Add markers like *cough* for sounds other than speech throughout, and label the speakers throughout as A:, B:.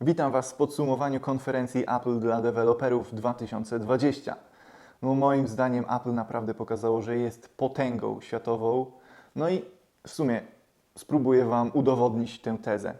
A: Witam Was w podsumowaniu konferencji Apple dla deweloperów 2020. No, moim zdaniem Apple naprawdę pokazało, że jest potęgą światową. No i w sumie spróbuję Wam udowodnić tę tezę.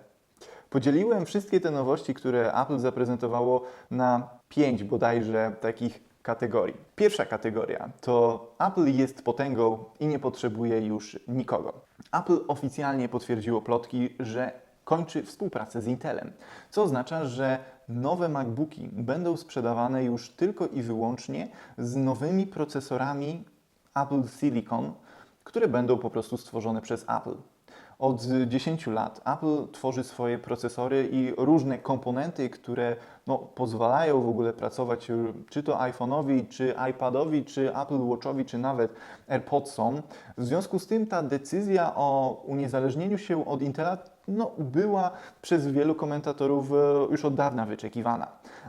A: Podzieliłem wszystkie te nowości, które Apple zaprezentowało na pięć bodajże takich kategorii. Pierwsza kategoria to Apple jest potęgą i nie potrzebuje już nikogo. Apple oficjalnie potwierdziło plotki, że kończy współpracę z Intelem, co oznacza, że nowe MacBooki będą sprzedawane już tylko i wyłącznie z nowymi procesorami Apple Silicon, które będą po prostu stworzone przez Apple. Od 10 lat Apple tworzy swoje procesory i różne komponenty, które no, pozwalają w ogóle pracować czy to iPhone'owi, czy iPadowi, czy Apple Watchowi, czy nawet AirPodsom. W związku z tym ta decyzja o uniezależnieniu się od Intela no, była przez wielu komentatorów e, już od dawna wyczekiwana.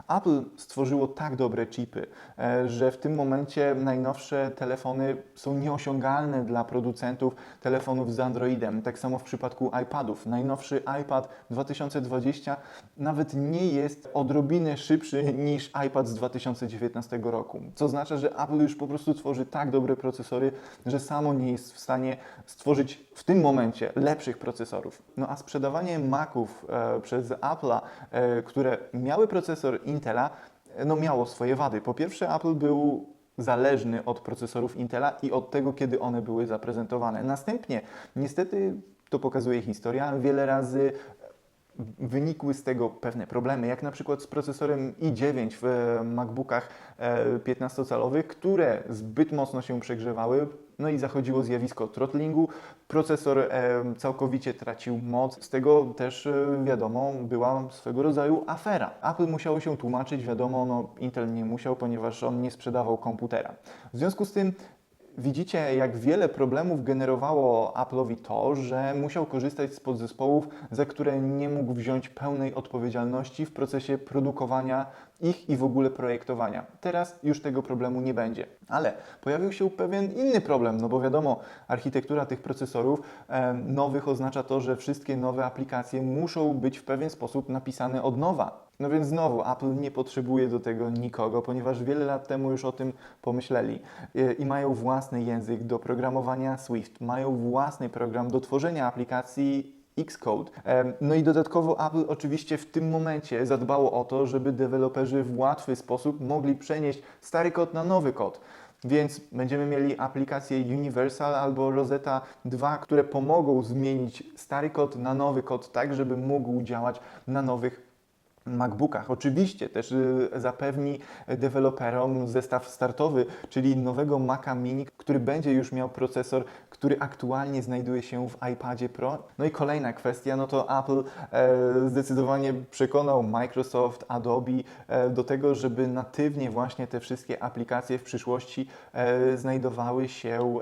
A: Apple stworzyło tak dobre chipy, e, że w tym momencie najnowsze telefony są nieosiągalne dla producentów telefonów z Androidem. Tak samo w przypadku iPadów. Najnowszy iPad 2020 nawet nie jest odrobinę szybszy niż iPad z 2019 roku. Co oznacza, że Apple już po prostu tworzy tak dobre procesory, że samo nie jest w stanie stworzyć w tym momencie lepszych procesorów. No a sprzedawanie Maców e, przez Apple'a, e, które miały procesor Intela, e, no miało swoje wady. Po pierwsze, Apple był zależny od procesorów Intela i od tego, kiedy one były zaprezentowane. Następnie, niestety, to pokazuje historia, wiele razy wynikły z tego pewne problemy, jak na przykład z procesorem i9 w MacBookach e, 15-calowych, które zbyt mocno się przegrzewały, no i zachodziło zjawisko throttlingu, procesor e, całkowicie tracił moc. Z tego też e, wiadomo była swego rodzaju afera. Apple musiało się tłumaczyć, wiadomo, no Intel nie musiał, ponieważ on nie sprzedawał komputera. W związku z tym Widzicie, jak wiele problemów generowało Apple'owi to, że musiał korzystać z podzespołów, za które nie mógł wziąć pełnej odpowiedzialności w procesie produkowania ich i w ogóle projektowania. Teraz już tego problemu nie będzie. Ale pojawił się pewien inny problem, no bo wiadomo, architektura tych procesorów e, nowych oznacza to, że wszystkie nowe aplikacje muszą być w pewien sposób napisane od nowa. No więc znowu Apple nie potrzebuje do tego nikogo, ponieważ wiele lat temu już o tym pomyśleli e, i mają własny język do programowania Swift, mają własny program do tworzenia aplikacji Xcode. No i dodatkowo Apple oczywiście w tym momencie zadbało o to, żeby deweloperzy w łatwy sposób mogli przenieść stary kod na nowy kod. Więc będziemy mieli aplikację Universal albo Rosetta 2, które pomogą zmienić stary kod na nowy kod, tak żeby mógł działać na nowych MacBookach. Oczywiście też y, zapewni deweloperom zestaw startowy, czyli nowego Maca Mini, który będzie już miał procesor, który aktualnie znajduje się w iPadzie Pro. No i kolejna kwestia, no to Apple e, zdecydowanie przekonał Microsoft, Adobe e, do tego, żeby natywnie właśnie te wszystkie aplikacje w przyszłości e, znajdowały się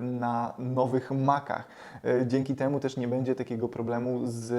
A: na nowych Macach. Dzięki temu też nie będzie takiego problemu z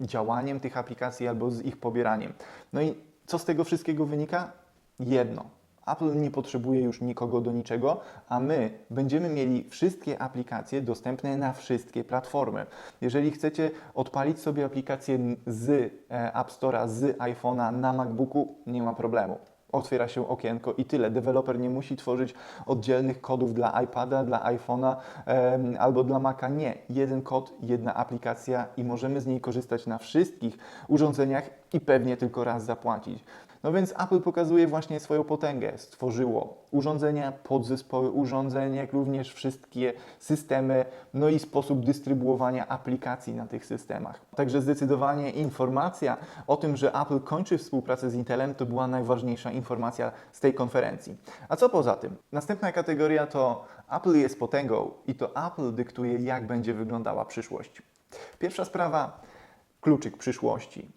A: działaniem tych aplikacji albo z ich pobieraniem. No i co z tego wszystkiego wynika? Jedno. Apple nie potrzebuje już nikogo do niczego, a my będziemy mieli wszystkie aplikacje dostępne na wszystkie platformy. Jeżeli chcecie odpalić sobie aplikację z e, App Store'a, z iPhone'a na MacBooku, nie ma problemu. Otwiera się okienko i tyle. Deweloper nie musi tworzyć oddzielnych kodów dla iPada, dla iPhone'a em, albo dla Maca. Nie. Jeden kod, jedna aplikacja i możemy z niej korzystać na wszystkich urządzeniach i pewnie tylko raz zapłacić. No więc Apple pokazuje właśnie swoją potęgę. Stworzyło urządzenia, podzespoły urządzeń, jak również wszystkie systemy, no i sposób dystrybuowania aplikacji na tych systemach. Także zdecydowanie informacja o tym, że Apple kończy współpracę z Intelem, to była najważniejsza informacja z tej konferencji. A co poza tym? Następna kategoria to Apple jest potęgą i to Apple dyktuje, jak będzie wyglądała przyszłość. Pierwsza sprawa, kluczyk przyszłości.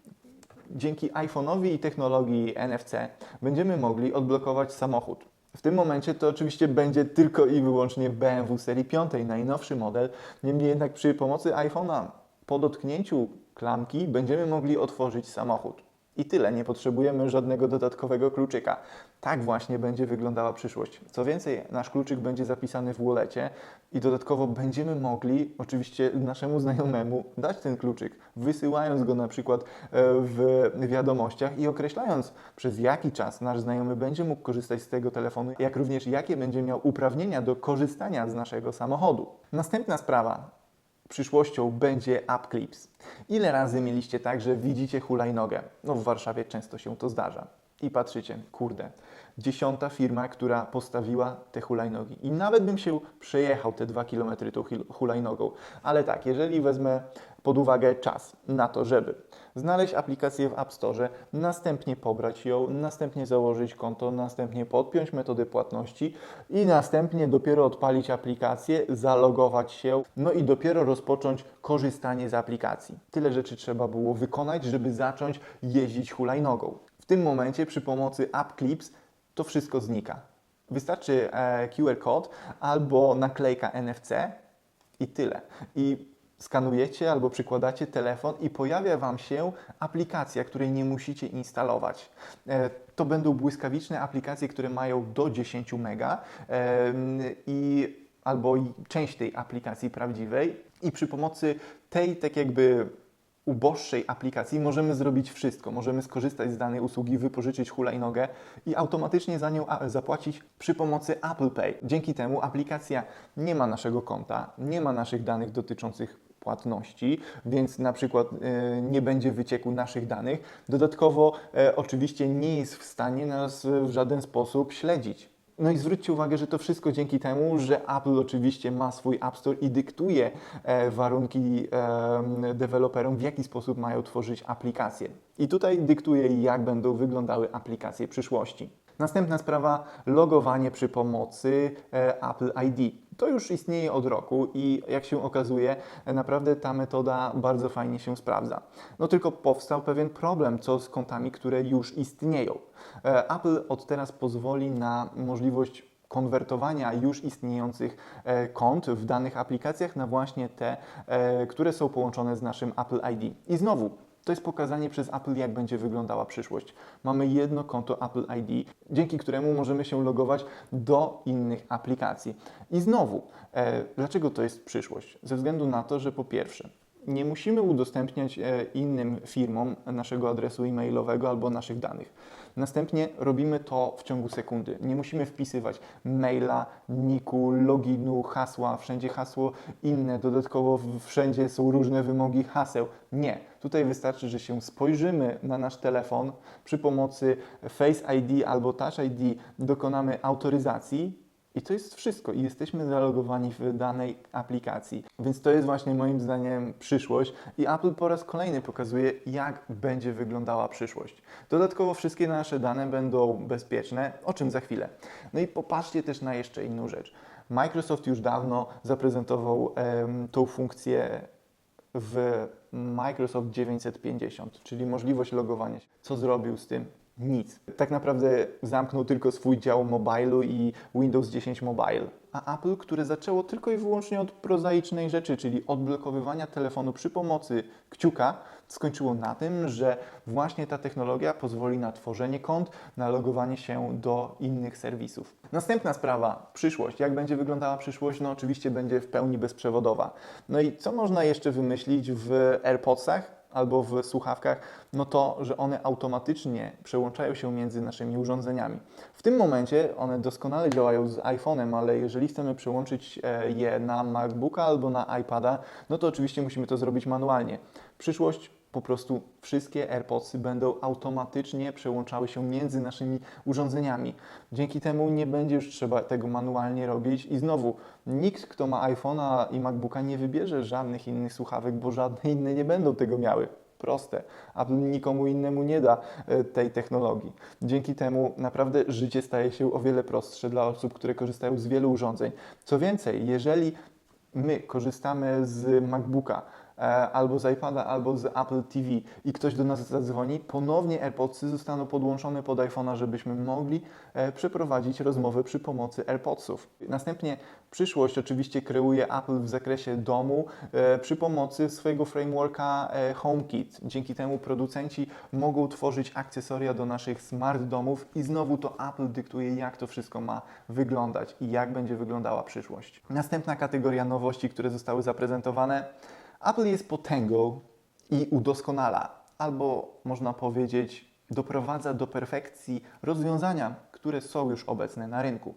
A: Dzięki iPhone'owi i technologii NFC będziemy mogli odblokować samochód. W tym momencie to oczywiście będzie tylko i wyłącznie BMW serii 5, najnowszy model. Niemniej jednak przy pomocy iPhone'a po dotknięciu klamki będziemy mogli otworzyć samochód. I tyle, nie potrzebujemy żadnego dodatkowego kluczyka. Tak właśnie będzie wyglądała przyszłość. Co więcej, nasz kluczyk będzie zapisany w wallecie i dodatkowo będziemy mogli oczywiście naszemu znajomemu dać ten kluczyk, wysyłając go na przykład e, w wiadomościach i określając przez jaki czas nasz znajomy będzie mógł korzystać z tego telefonu, jak również jakie będzie miał uprawnienia do korzystania z naszego samochodu. Następna sprawa, przyszłością będzie App Clips. Ile razy mieliście tak, że widzicie hulajnogę? No w Warszawie często się to zdarza. I patrzycie, kurde, dziesiąta firma, która postawiła te hulajnogi. I nawet bym się przejechał te dwa kilometry tą hulajnogą. Ale tak, jeżeli wezmę pod uwagę czas na to, żeby znaleźć aplikację w App Store, następnie pobrać ją, następnie założyć konto, następnie podpiąć metody płatności i następnie dopiero odpalić aplikację, zalogować się, no i dopiero rozpocząć korzystanie z aplikacji. Tyle rzeczy trzeba było wykonać, żeby zacząć jeździć hulajnogą. Tym momencie przy pomocy App Clips to wszystko znika. Wystarczy e, QR kod albo naklejka NFC i tyle. I skanujecie albo przykładacie telefon i pojawia Wam się aplikacja, której nie musicie instalować. E, To będą błyskawiczne aplikacje, które mają do 10 mega i albo część tej aplikacji prawdziwej i przy pomocy tej tak jakby uboższej aplikacji możemy zrobić wszystko. Możemy skorzystać z danej usługi, wypożyczyć hulajnogę i automatycznie za nią zapłacić przy pomocy Apple Pay. Dzięki temu aplikacja nie ma naszego konta, nie ma naszych danych dotyczących płatności, więc na przykład e, nie będzie wycieku naszych danych. Dodatkowo e, oczywiście nie jest w stanie nas w żaden sposób śledzić. No i zwróćcie uwagę, że to wszystko dzięki temu, że Apple oczywiście ma swój App Store i dyktuje e, warunki e, deweloperom, w jaki sposób mają tworzyć aplikacje. I tutaj dyktuje, jak będą wyglądały aplikacje przyszłości. Następna sprawa, logowanie przy pomocy e, Apple ID. To już istnieje od roku i jak się okazuje, naprawdę ta metoda bardzo fajnie się sprawdza. No tylko powstał pewien problem, co z kontami, które już istnieją. E, Apple od teraz pozwoli na możliwość konwertowania już istniejących e, kont w danych aplikacjach na właśnie te, e, które są połączone z naszym Apple ID. I znowu, to jest pokazanie przez Apple, jak będzie wyglądała przyszłość. Mamy jedno konto Apple ID, dzięki któremu możemy się logować do innych aplikacji. I znowu, e, dlaczego to jest przyszłość? Ze względu na to, że po pierwsze, nie musimy udostępniać e, innym firmom naszego adresu e-mailowego albo naszych danych. Następnie robimy to w ciągu sekundy. Nie musimy wpisywać maila, niku, loginu, hasła, wszędzie hasło inne. Dodatkowo wszędzie są różne wymogi haseł. Nie. Tutaj wystarczy, że się spojrzymy na nasz telefon przy pomocy Face ID albo Touch ID dokonamy autoryzacji i to jest wszystko. I jesteśmy zalogowani w danej aplikacji. Więc to jest właśnie moim zdaniem przyszłość. I Apple po raz kolejny pokazuje, jak będzie wyglądała przyszłość. Dodatkowo wszystkie nasze dane będą bezpieczne, o czym za chwilę. No i popatrzcie też na jeszcze inną rzecz. Microsoft już dawno zaprezentował tą funkcję w Microsoft 950, czyli możliwość logowania się. Co zrobił z tym? Nic. Tak naprawdę zamknął tylko swój dział mobilu i Windows 10 Mobile. A Apple, które zaczęło tylko i wyłącznie od prozaicznej rzeczy, czyli odblokowywania telefonu przy pomocy kciuka, skończyło na tym, że właśnie ta technologia pozwoli na tworzenie kont, na logowanie się do innych serwisów. Następna sprawa, przyszłość. Jak będzie wyglądała przyszłość? No oczywiście będzie w pełni bezprzewodowa. No i co można jeszcze wymyślić w AirPodsach? Albo w słuchawkach, no to, że one automatycznie przełączają się między naszymi urządzeniami. W tym momencie one doskonale działają z iPhone'em, ale jeżeli chcemy przełączyć e, je na MacBooka albo na iPada, no to oczywiście musimy to zrobić manualnie. Przyszłość po prostu wszystkie AirPodsy będą automatycznie przełączały się między naszymi urządzeniami. Dzięki temu nie będzie już trzeba tego manualnie robić i znowu nikt, kto ma iPhone'a i MacBooka nie wybierze żadnych innych słuchawek, bo żadne inne nie będą tego miały. Proste. Apple nikomu innemu nie da e, tej technologii. Dzięki temu naprawdę życie staje się o wiele prostsze dla osób, które korzystają z wielu urządzeń. Co więcej, jeżeli my korzystamy z MacBooka, albo z iPada, albo z Apple TV i ktoś do nas zadzwoni, ponownie AirPodsy zostaną podłączone pod iPhone'a, żebyśmy mogli e, przeprowadzić rozmowę przy pomocy AirPodsów. Następnie przyszłość oczywiście kreuje Apple w zakresie domu e, przy pomocy swojego frameworka e, HomeKit. Dzięki temu producenci mogą tworzyć akcesoria do naszych smart domów i znowu to Apple dyktuje, jak to wszystko ma wyglądać i jak będzie wyglądała przyszłość. Następna kategoria nowości, które zostały zaprezentowane. Apple jest potęgą i udoskonala, albo można powiedzieć, doprowadza do perfekcji rozwiązania, które są już obecne na rynku.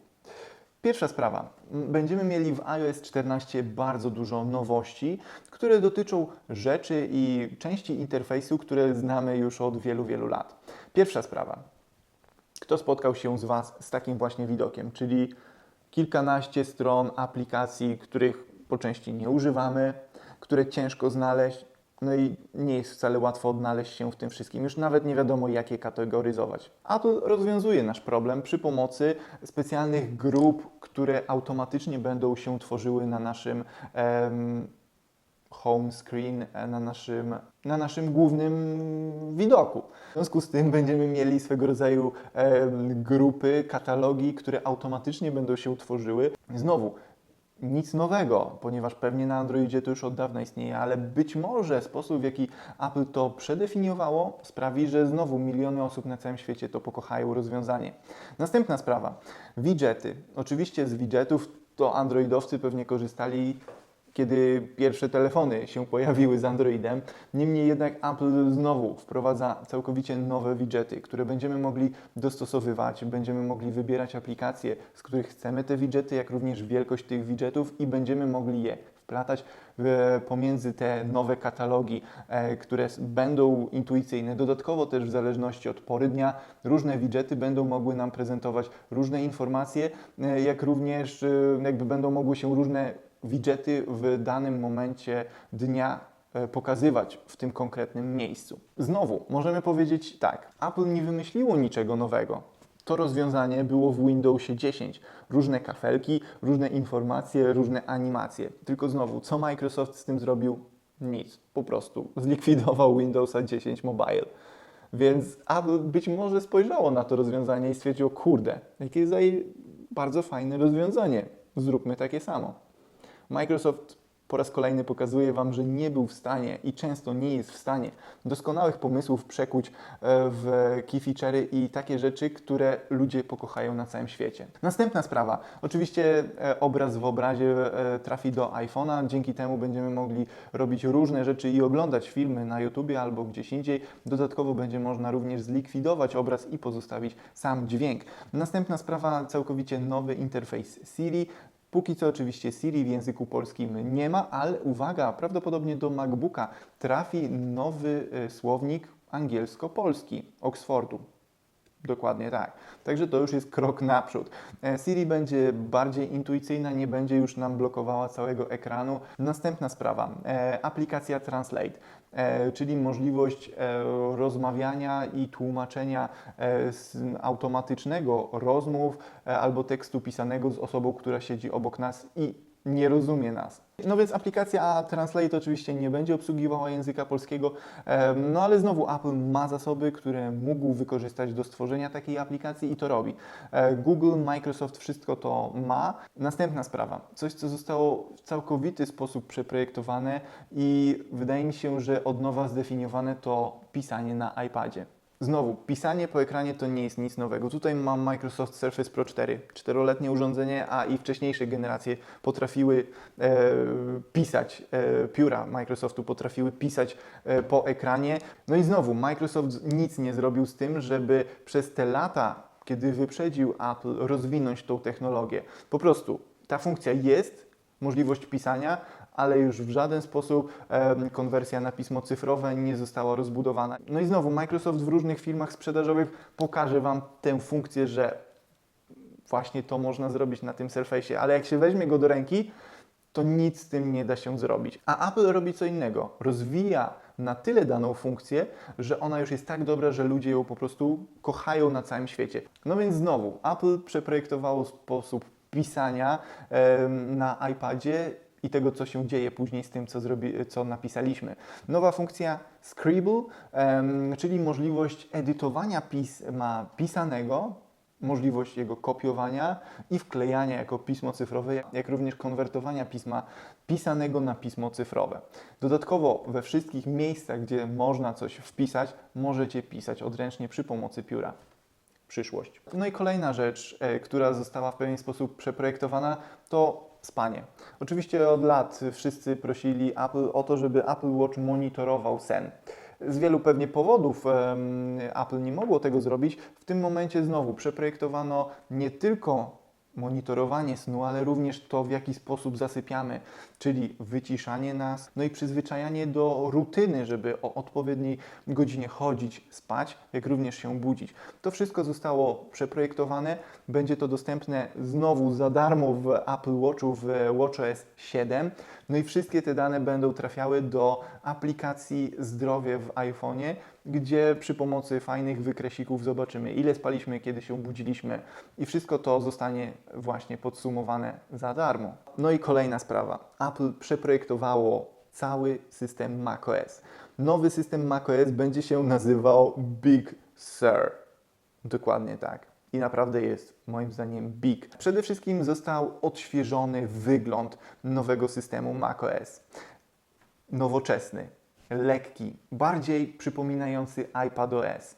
A: Pierwsza sprawa. Będziemy mieli w iOS 14 bardzo dużo nowości, które dotyczą rzeczy i części interfejsu, które znamy już od wielu, wielu lat. Pierwsza sprawa. Kto spotkał się z Was z takim właśnie widokiem, czyli kilkanaście stron aplikacji, których po części nie używamy, które ciężko znaleźć, no i nie jest wcale łatwo odnaleźć się w tym wszystkim. Już nawet nie wiadomo, jak je kategoryzować. Apple rozwiązuje nasz problem przy pomocy specjalnych grup, które automatycznie będą się tworzyły na naszym em, home screen, e, na naszym, na naszym głównym widoku. W związku z tym będziemy mieli swego rodzaju em, grupy, katalogi, które automatycznie będą się tworzyły. Znowu, nic nowego, ponieważ pewnie na Androidzie to już od dawna istnieje, ale być może sposób, w jaki Apple to przedefiniowało, sprawi, że znowu miliony osób na całym świecie to pokochają rozwiązanie. Następna sprawa. Widgety. Oczywiście z widgetów to androidowcy pewnie korzystali kiedy pierwsze telefony się pojawiły z Androidem. Niemniej jednak Apple znowu wprowadza całkowicie nowe widgety, które będziemy mogli dostosowywać, będziemy mogli wybierać aplikacje, z których chcemy te widgety, jak również wielkość tych widgetów i będziemy mogli je wplatać w, pomiędzy te nowe katalogi, e, które będą intuicyjne. Dodatkowo też w zależności od pory dnia różne widgety będą mogły nam prezentować różne informacje, e, jak również e, jakby będą mogły się różne widgety w danym momencie dnia e, pokazywać w tym konkretnym miejscu. Znowu, możemy powiedzieć tak, Apple nie wymyśliło niczego nowego. To rozwiązanie było w Windowsie 10. Różne kafelki, różne informacje, różne animacje. Tylko znowu, co Microsoft z tym zrobił? Nic. Po prostu zlikwidował Windowsa 10 Mobile. Więc Apple być może spojrzało na to rozwiązanie i stwierdziło, kurde, jakie zaje bardzo fajne rozwiązanie. Zróbmy takie samo. Microsoft po raz kolejny pokazuje Wam, że nie był w stanie i często nie jest w stanie doskonałych pomysłów przekuć e, w key feature'y i takie rzeczy, które ludzie pokochają na całym świecie. Następna sprawa. Oczywiście e, obraz w obrazie e, trafi do iPhone'a. Dzięki temu będziemy mogli robić różne rzeczy i oglądać filmy na YouTubie albo gdzieś indziej. Dodatkowo będzie można również zlikwidować obraz i pozostawić sam dźwięk. Następna sprawa, całkowicie nowy interfejs Siri. Póki co oczywiście Siri w języku polskim nie ma, ale uwaga, prawdopodobnie do MacBooka trafi nowy e, słownik angielsko-polski Oxfordu. Dokładnie tak. Także to już jest krok naprzód. E, Siri będzie bardziej intuicyjna, nie będzie już nam blokowała całego ekranu. Następna sprawa, e, aplikacja Translate, e, czyli możliwość rozmawiania i tłumaczenia automatycznego rozmów albo tekstu pisanego z osobą, która siedzi obok nas i nie rozumie nas. No więc aplikacja Translate oczywiście nie będzie obsługiwała języka polskiego, no ale znowu Apple ma zasoby, które mógł wykorzystać do stworzenia takiej aplikacji i to robi. E, Google, Microsoft wszystko to ma. Następna sprawa, coś co zostało w całkowity sposób przeprojektowane i wydaje mi się, że od nowa zdefiniowane to pisanie na iPadzie. Znowu, pisanie po ekranie to nie jest nic nowego. Tutaj mam Microsoft Surface Pro 4, czteroletnie urządzenie, a i wcześniejsze generacje potrafiły e, pisać, e, pióra Microsoftu potrafiły pisać e, po ekranie. No i znowu, Microsoft nic nie zrobił z tym, żeby przez te lata, kiedy wyprzedził Apple, rozwinąć tą technologię. Po prostu ta funkcja jest, możliwość pisania, ale już w żaden sposób konwersja na pismo cyfrowe nie została rozbudowana. No i znowu, Microsoft w różnych filmach sprzedażowych pokaże Wam tę funkcję, że właśnie to można zrobić na tym Surface'ie, ale jak się weźmie go do ręki, to nic z tym nie da się zrobić. A Apple robi co innego. Rozwija na tyle daną funkcję, że ona już jest tak dobra, że ludzie ją po prostu kochają na całym świecie. No więc znowu, Apple przeprojektowało sposób pisania na iPadzie i tego, co się dzieje później z tym, co, zrobi, co napisaliśmy. Nowa funkcja Scribble, czyli możliwość edytowania pisma pisanego, możliwość jego kopiowania i wklejania jako pismo cyfrowe, jak również konwertowania pisma pisanego na pismo cyfrowe. Dodatkowo we wszystkich miejscach, gdzie można coś wpisać, możecie pisać odręcznie przy pomocy pióra przyszłość. No i kolejna rzecz, e, która została w pewien sposób przeprojektowana, to spanie. Oczywiście od lat wszyscy prosili Apple o to, żeby Apple Watch monitorował sen. Z wielu pewnie powodów Apple nie mogło tego zrobić. W tym momencie znowu przeprojektowano nie tylko monitorowanie snu, ale również to, w jaki sposób zasypiamy, czyli wyciszanie nas, no i przyzwyczajanie do rutyny, żeby o odpowiedniej godzinie chodzić, spać, jak również się budzić. To wszystko zostało przeprojektowane, będzie to dostępne znowu za darmo w Apple Watchu w WatchOS 7. No i wszystkie te dane będą trafiały do aplikacji Zdrowie w iPhone'ie, gdzie przy pomocy fajnych wykresików zobaczymy, ile spaliśmy, kiedy się budziliśmy i wszystko to zostanie właśnie podsumowane za darmo. No i kolejna sprawa. Apple przeprojektowało cały system macOS. Nowy system macOS będzie się nazywał Big Sur. Dokładnie tak. I naprawdę jest, moim zdaniem, big. Przede wszystkim został odświeżony wygląd nowego systemu macOS. Nowoczesny, lekki, bardziej przypominający iPadOS.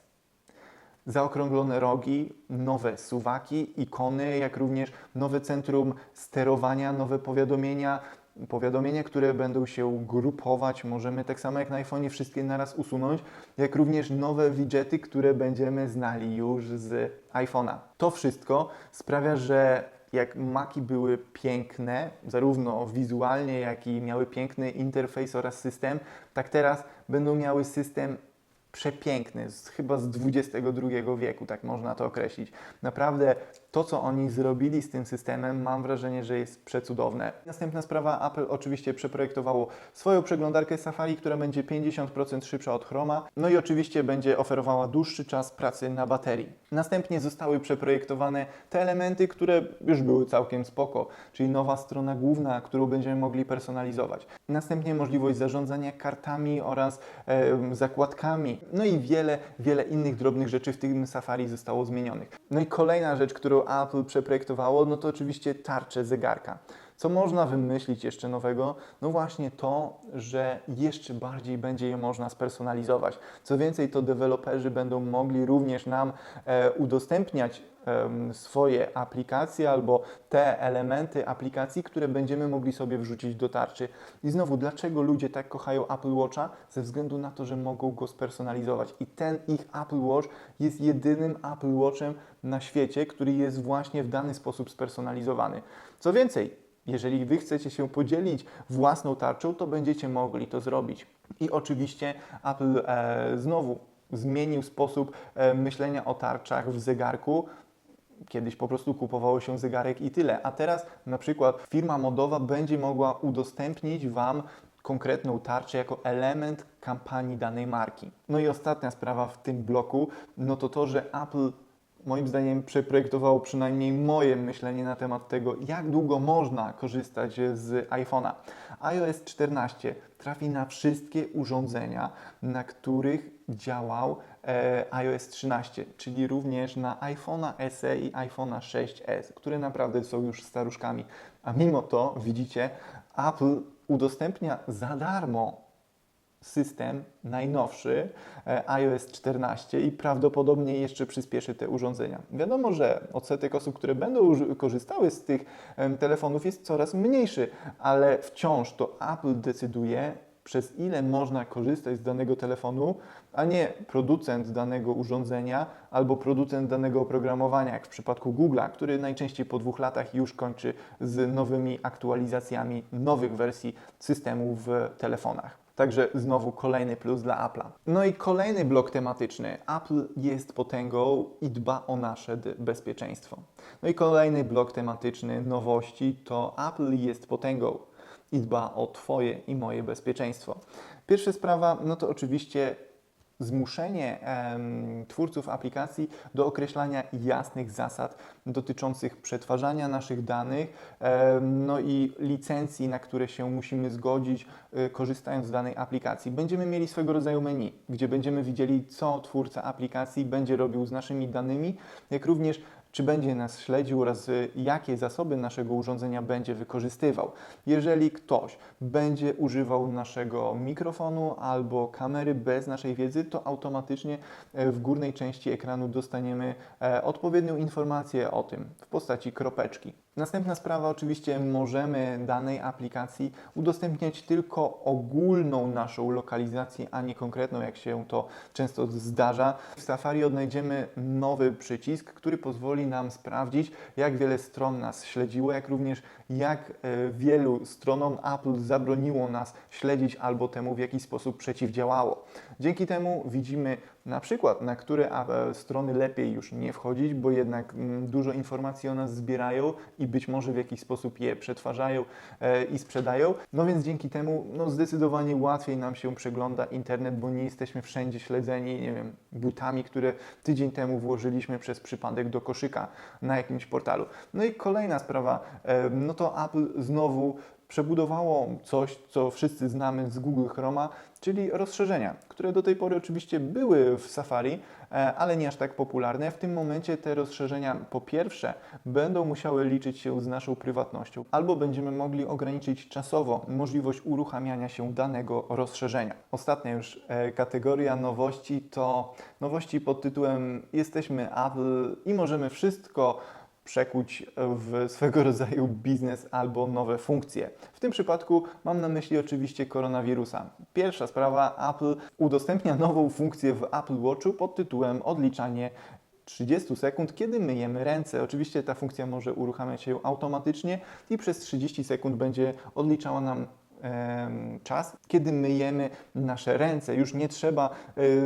A: Zaokrąglone rogi, nowe suwaki, ikony, jak również nowe centrum sterowania, nowe powiadomienia, powiadomienia, które będą się grupować. Możemy tak samo jak na iPhone'ie wszystkie naraz usunąć, jak również nowe widgety, które będziemy znali już z iPhone'a. To wszystko sprawia, że jak Maki były piękne, zarówno wizualnie, jak i miały piękny interfejs oraz system, tak teraz będą miały system przepiękny, z, chyba z XXI wieku, tak można to określić. Naprawdę to, co oni zrobili z tym systemem, mam wrażenie, że jest przecudowne. Następna sprawa, Apple oczywiście przeprojektowało swoją przeglądarkę Safari, która będzie 50% szybsza od Chroma, no i oczywiście będzie oferowała dłuższy czas pracy na baterii. Następnie zostały przeprojektowane te elementy, które już były całkiem spoko, czyli nowa strona główna, którą będziemy mogli personalizować. Następnie możliwość zarządzania kartami oraz e, zakładkami, no i wiele, wiele innych drobnych rzeczy w tym Safari zostało zmienionych. No i kolejna rzecz, którą Apple przeprojektowało, no to oczywiście tarcze zegarka. Co można wymyślić jeszcze nowego? No właśnie to, że jeszcze bardziej będzie je można spersonalizować. Co więcej, to deweloperzy będą mogli również nam e, udostępniać swoje aplikacje albo te elementy aplikacji, które będziemy mogli sobie wrzucić do tarczy. I znowu, dlaczego ludzie tak kochają Apple Watcha? Ze względu na to, że mogą go spersonalizować. I ten ich Apple Watch jest jedynym Apple Watchem na świecie, który jest właśnie w dany sposób spersonalizowany. Co więcej, jeżeli Wy chcecie się podzielić własną tarczą, to będziecie mogli to zrobić. I oczywiście Apple e, znowu zmienił sposób e, myślenia o tarczach w zegarku. Kiedyś po prostu kupowało się zegarek i tyle, a teraz na przykład firma modowa będzie mogła udostępnić Wam konkretną tarczę jako element kampanii danej marki. No i ostatnia sprawa w tym bloku, no to to, że Apple moim zdaniem przeprojektowało przynajmniej moje myślenie na temat tego, jak długo można korzystać z iPhone'a. iOS 14 trafi na wszystkie urządzenia, na których działał e, iOS 13, czyli również na iPhone'a SE i iPhone'a 6s, które naprawdę są już staruszkami. A mimo to, widzicie, Apple udostępnia za darmo system najnowszy e, iOS 14 i prawdopodobnie jeszcze przyspieszy te urządzenia. Wiadomo, że odsetek osób, które będą korzystały z tych telefonów jest coraz mniejszy, ale wciąż to Apple decyduje, przez ile można korzystać z danego telefonu, a nie producent danego urządzenia albo producent danego oprogramowania, jak w przypadku Google'a, który najczęściej po dwóch latach już kończy z nowymi aktualizacjami nowych wersji systemu w telefonach. Także znowu kolejny plus dla Apple'a. No i kolejny blok tematyczny. Apple jest potęgą i dba o nasze bezpieczeństwo. No i kolejny blok tematyczny nowości to Apple jest potęgą i dba o Twoje i moje bezpieczeństwo. Pierwsza sprawa, no to oczywiście zmuszenie em, twórców aplikacji do określania jasnych zasad dotyczących przetwarzania naszych danych, em, no i licencji, na które się musimy zgodzić, y, korzystając z danej aplikacji. Będziemy mieli swego rodzaju menu, gdzie będziemy widzieli, co twórca aplikacji będzie robił z naszymi danymi, jak również czy będzie nas śledził oraz y, jakie zasoby naszego urządzenia będzie wykorzystywał. Jeżeli ktoś będzie używał naszego mikrofonu albo kamery bez naszej wiedzy, to automatycznie e, w górnej części ekranu dostaniemy e, odpowiednią informację o tym w postaci kropeczki. Następna sprawa, oczywiście możemy danej aplikacji udostępniać tylko ogólną naszą lokalizację, a nie konkretną, jak się to często zdarza. W Safari odnajdziemy nowy przycisk, który pozwoli nam sprawdzić, jak wiele stron nas śledziło, jak również jak e, wielu stronom Apple zabroniło nas śledzić albo temu w jakiś sposób przeciwdziałało. Dzięki temu widzimy na przykład, na które e, strony lepiej już nie wchodzić, bo jednak mm, dużo informacji o nas zbierają i być może w jakiś sposób je przetwarzają e, i sprzedają. No więc dzięki temu no, zdecydowanie łatwiej nam się przegląda internet, bo nie jesteśmy wszędzie śledzeni, nie wiem, butami, które tydzień temu włożyliśmy przez przypadek do koszyka na jakimś portalu. No i kolejna sprawa, e, no to Apple znowu przebudowało coś, co wszyscy znamy z Google Chroma, czyli rozszerzenia, które do tej pory oczywiście były w Safari, e, ale nie aż tak popularne. W tym momencie te rozszerzenia po pierwsze będą musiały liczyć się z naszą prywatnością, albo będziemy mogli ograniczyć czasowo możliwość uruchamiania się danego rozszerzenia. Ostatnia już e, kategoria nowości to nowości pod tytułem Jesteśmy Apple i możemy wszystko przekuć w swego rodzaju biznes albo nowe funkcje. W tym przypadku mam na myśli oczywiście koronawirusa. Pierwsza sprawa, Apple udostępnia nową funkcję w Apple Watchu pod tytułem odliczanie 30 sekund, kiedy myjemy ręce. Oczywiście ta funkcja może uruchamiać się automatycznie i przez 30 sekund będzie odliczała nam czas, kiedy myjemy nasze ręce. Już nie trzeba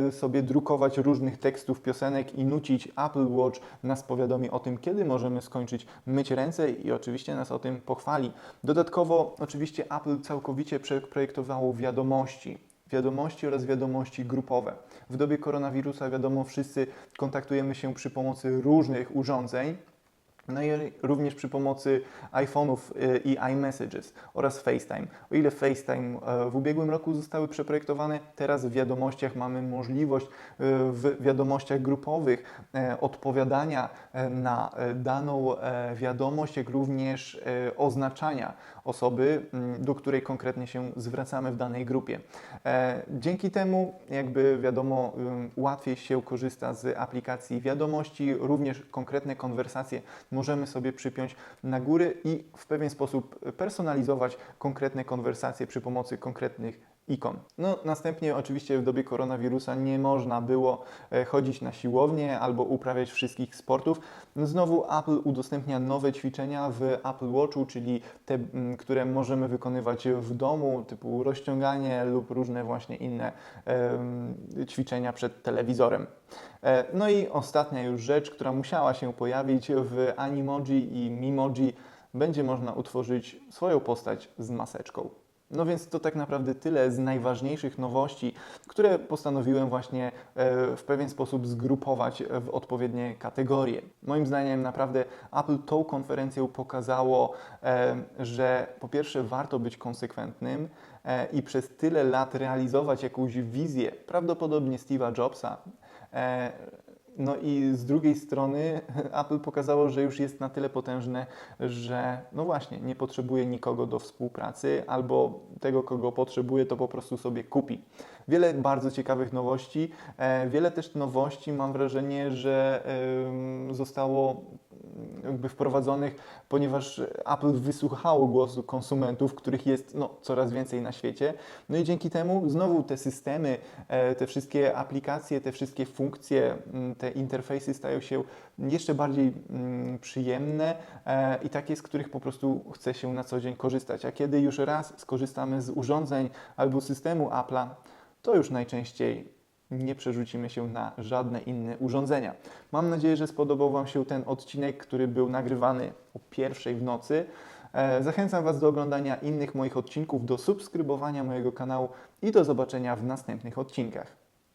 A: y, sobie drukować różnych tekstów piosenek i nucić Apple Watch nas powiadomi o tym, kiedy możemy skończyć myć ręce i oczywiście nas o tym pochwali. Dodatkowo oczywiście Apple całkowicie przeprojektowało wiadomości. Wiadomości oraz wiadomości grupowe. W dobie koronawirusa, wiadomo, wszyscy kontaktujemy się przy pomocy różnych urządzeń, no i również przy pomocy iPhone'ów y, i iMessages oraz FaceTime. O ile FaceTime e, w ubiegłym roku zostały przeprojektowane, teraz w wiadomościach mamy możliwość y, w wiadomościach grupowych e, odpowiadania e, na e, daną e, wiadomość, jak również e, oznaczania osoby, do której konkretnie się zwracamy w danej grupie. E, Dzięki temu, jakby wiadomo, łatwiej się korzysta z aplikacji wiadomości, również konkretne konwersacje możemy sobie przypiąć na góry i w pewien sposób personalizować konkretne konwersacje przy pomocy konkretnych ikon. No, następnie oczywiście w dobie koronawirusa nie można było e, chodzić na siłownię albo uprawiać wszystkich sportów. No, Znowu Apple udostępnia nowe ćwiczenia w Apple Watchu, czyli te, które możemy wykonywać w domu, typu rozciąganie lub różne właśnie inne ćwiczenia przed telewizorem. E, No i ostatnia już rzecz, która musiała się pojawić w Animoji i Mimoji, będzie można utworzyć swoją postać z maseczką. No więc to tak naprawdę tyle z najważniejszych nowości, które postanowiłem właśnie e, w pewien sposób zgrupować w odpowiednie kategorie. Moim zdaniem naprawdę Apple tą konferencją pokazało, e, że po pierwsze warto być konsekwentnym e, i przez tyle lat realizować jakąś wizję, prawdopodobnie Steve'a Jobsa, no i z drugiej strony *laughs* Apple pokazało, że już jest na tyle potężne, że no właśnie, nie potrzebuje nikogo do współpracy, albo tego, kogo potrzebuje, to po prostu sobie kupi. Wiele bardzo ciekawych nowości, e, wiele też nowości mam wrażenie, że zostało jakby wprowadzonych, ponieważ Apple wysłuchało głosu konsumentów, których jest no, coraz więcej na świecie. No i dzięki temu znowu te systemy, e, te wszystkie aplikacje, te wszystkie funkcje, te interfejsy stają się jeszcze bardziej przyjemne e, i takie, z których po prostu chce się na co dzień korzystać. A kiedy już raz skorzystamy z urządzeń albo systemu Apple'a, to już najczęściej nie przerzucimy się na żadne inne urządzenia. Mam nadzieję, że spodobał Wam się ten odcinek, który był nagrywany o pierwszej w nocy. E, Zachęcam Was do oglądania innych moich odcinków, do subskrybowania mojego kanału i do zobaczenia w następnych odcinkach.